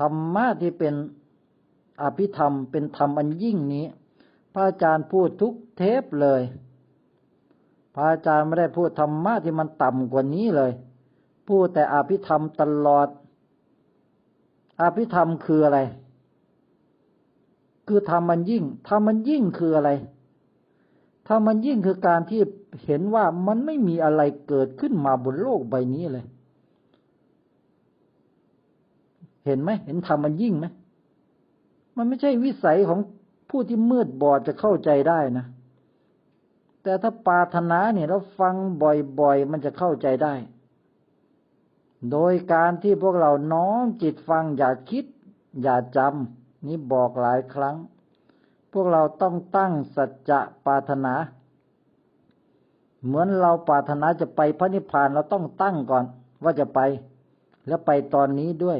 ธรรมะที่เป็นอภิธรรมเป็นธรรมอันยิ่งนี้ พระอาจารย์พูดทุกเทปเลย พระอาจารย์ไม่ได้พูดธรรมะที่มันต่ำกว่านี้เลย พูดแต่อภิธรรมตลอด อภิธรรมคืออะไร คือธรรมมันยิ่งธรรมมันยิ่งคืออะไรธรรมมันยิ่งคือการที่เห็นว่ามันไม่มีอะไรเกิดขึ้นมาบนโลกใบนี้เลย เห็นไหมเห็นธรรมมันยิ่งไหมมันไม่ใช่วิสัยของผู้ที่มืดบอดจะเข้าใจได้นะ แต่ถ้าปาถนาเนี่ยเราฟังบ่อยๆ มันจะเข้าใจได้ โดยการที่พวกเราน้อมจิตฟังอย่าคิด อย่าจำนี่บอกหลายครั้ง พวกเราต้องตั้งสัจจะปาถนา เหมือนเราปาถนาจะไปพระนิพพานเราต้องตั้งก่อนว่าจะไป แล้วไปตอนนี้ด้วย